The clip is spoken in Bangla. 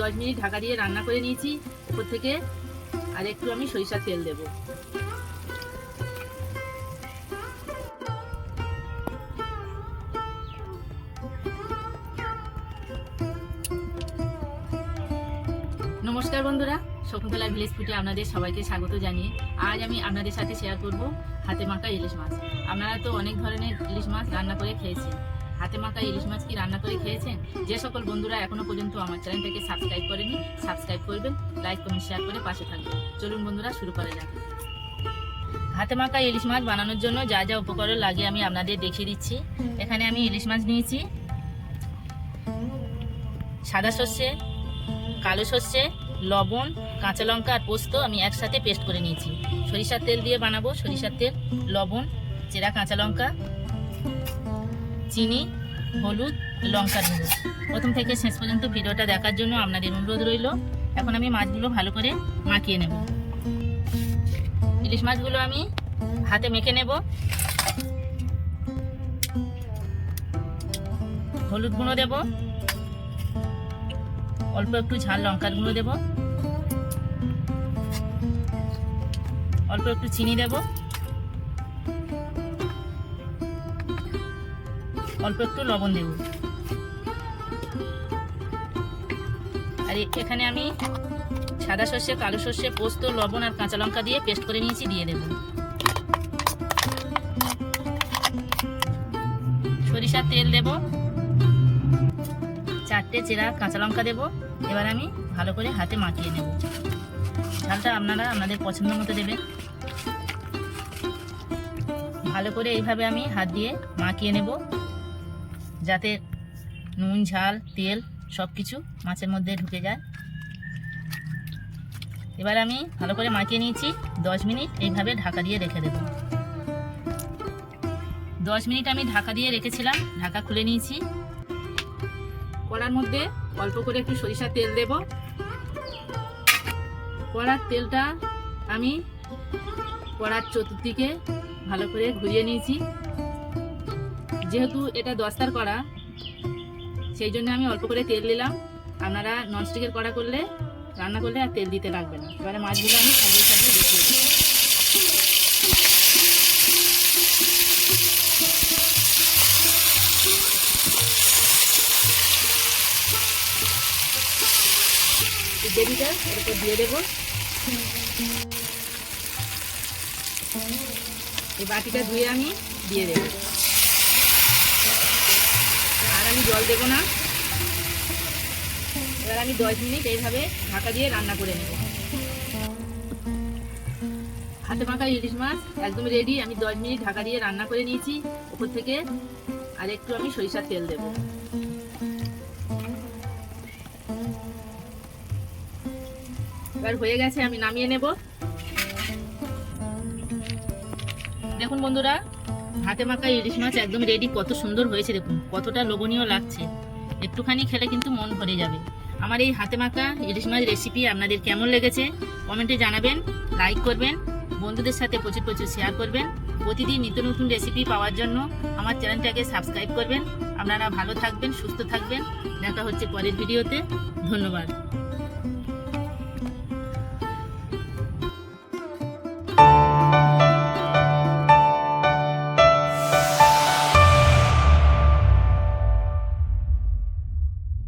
দশ মিনিট ঢাকা দিয়ে রান্না করে নিয়েছি। উপর থেকে আর একটু আমি সরিষার তেল দেবো। নমস্কার বন্ধুরা, শকুন্তলা ভিলেজ ফুটে আপনাদের সবাইকে স্বাগত জানিয়ে আজ আমি আপনাদের সাথে শেয়ার করব হাতে মাখা ইলিশ মাছ। আপনারা তো অনেক ধরনের ইলিশ মাছ রান্না করে খেয়েছেন। হাতে মাখা ইলিশ মাছ কি রান্না করে খেয়েছেন? যে সকল বন্ধুরা এখনও পর্যন্ত আমার চ্যানেলটাকে সাবস্ক্রাইব করেনি, সাবস্ক্রাইব করবেন, লাইক, কমেন্ট, শেয়ার করে পাশে থাকবেন। চলুন বন্ধুরা, শুরু করা যাক। হাতে মাখা ইলিশ মাছ বানানোর জন্য যা যা উপকরণ লাগে আমি আপনাদের দেখিয়ে দিচ্ছি। এখানে আমি ইলিশ মাছ নিয়েছি। সাদা সর্ষে, কালো সর্ষে, লবণ, কাঁচা লঙ্কা আর পোস্ত আমি একসাথে পেস্ট করে নিয়েছি। সরিষার তেল দিয়ে বানাবো। সরিষার তেল, লবণ, চেরা কাঁচা লঙ্কা চিনি, হলুদ লঙ্কার গুঁড়ো। প্রথম থেকে শেষ পর্যন্ত ভিডিওটা দেখার জন্য আপনাদের অনুরোধ রইল। এখন আমি মাছগুলো ভালো করে মাখিয়ে নেব। ইলিশ মাছগুলো আমি হাতে মেখে নেব। হলুদ গুঁড়ো দেবো। অল্প একটু ঝাল লঙ্কার গুঁড়ো দেব। অল্প একটু চিনি দেব। অল্প একটু লবণ দেব। আর এখানে আমি সাদা সর্ষে, কালো সর্ষে, পোস্ত, লবণ আর কাঁচা লঙ্কা দিয়ে পেস্ট করে নিয়েছি, দিয়ে দেব। সরিষার তেল দেবো। চারটে চেরা কাঁচা লঙ্কা দেবো। এবার আমি ভালো করে হাতে মাখিয়ে নেব। ঝালটা আপনারা আপনাদের পছন্দ মতো দেবেন। ভালো করে এইভাবে আমি হাত দিয়ে মাখিয়ে নেব। যাতে নুন, ঝাল, তেল সব কিছু মাছের মধ্যে ঢুকে যায়। এবার আমি ভালো করে মাখিয়ে নিয়েছি। দশ মিনিট এইভাবে ঢাকা দিয়ে রেখে দেব। দশ মিনিট আমি ঢাকা দিয়ে রেখেছিলাম। ঢাকা খুলে নিয়েছি। কড়ার মধ্যে অল্প করে একটু সরিষার তেল দেব। কড়ার তেলটা আমি কড়ার চতুর্দিকে ভালো করে ঘুরিয়ে নিয়েছি। যেহেতু এটা দস্তার কড়া, সেই জন্য আমি অল্প করে তেল দিলাম আপনারা ননস্টিকের কড়া করলে, রান্না করলে আর তেল দিতে লাগবে না। এবারে মাছগুলো আমি সাজিয়ে সাজিয়ে দেখিয়ে দিই দেবিটা এর উপর দিয়ে দেবো। এই বাটিটা ধুয়ে আমি দিয়ে দেবো আর আমি জল দেবো না। এবার আমি দশ মিনিট এইভাবে ঢাকা দিয়ে রান্না করে নেব। হাতে মাখা ইলিশ মাছ একদম রেডি আমি দশ মিনিট ঢাকা দিয়ে রান্না করে নিয়েছি উপর থেকে। আর একটু আমি সরিষার তেল দেবো। এবার হয়ে গেছে, আমি নামিয়ে নেব। দেখুন বন্ধুরা হাতে মাখা ইলিশ মাছ একদম রেডি কত সুন্দর হয়েছে দেখুন, কতটা লোভনীয় লাগছে। একটুখানি খেলে কিন্তু মন ভরে যাবে। আমার এই হাতে মাখা ইলিশ মাছ রেসিপি আপনাদের কেমন লেগেছে কমেন্টে জানাবেন লাইক করবেন, বন্ধুদের সাথে প্রচুর প্রচুর শেয়ার করবেন। প্রতিদিন নিত্য নতুন রেসিপি পাওয়ার জন্য আমার চ্যানেলটাকে সাবস্ক্রাইব করবেন। আপনারা ভালো থাকবেন, সুস্থ থাকবেন। দেখা হচ্ছে পরের ভিডিওতে ধন্যবাদ।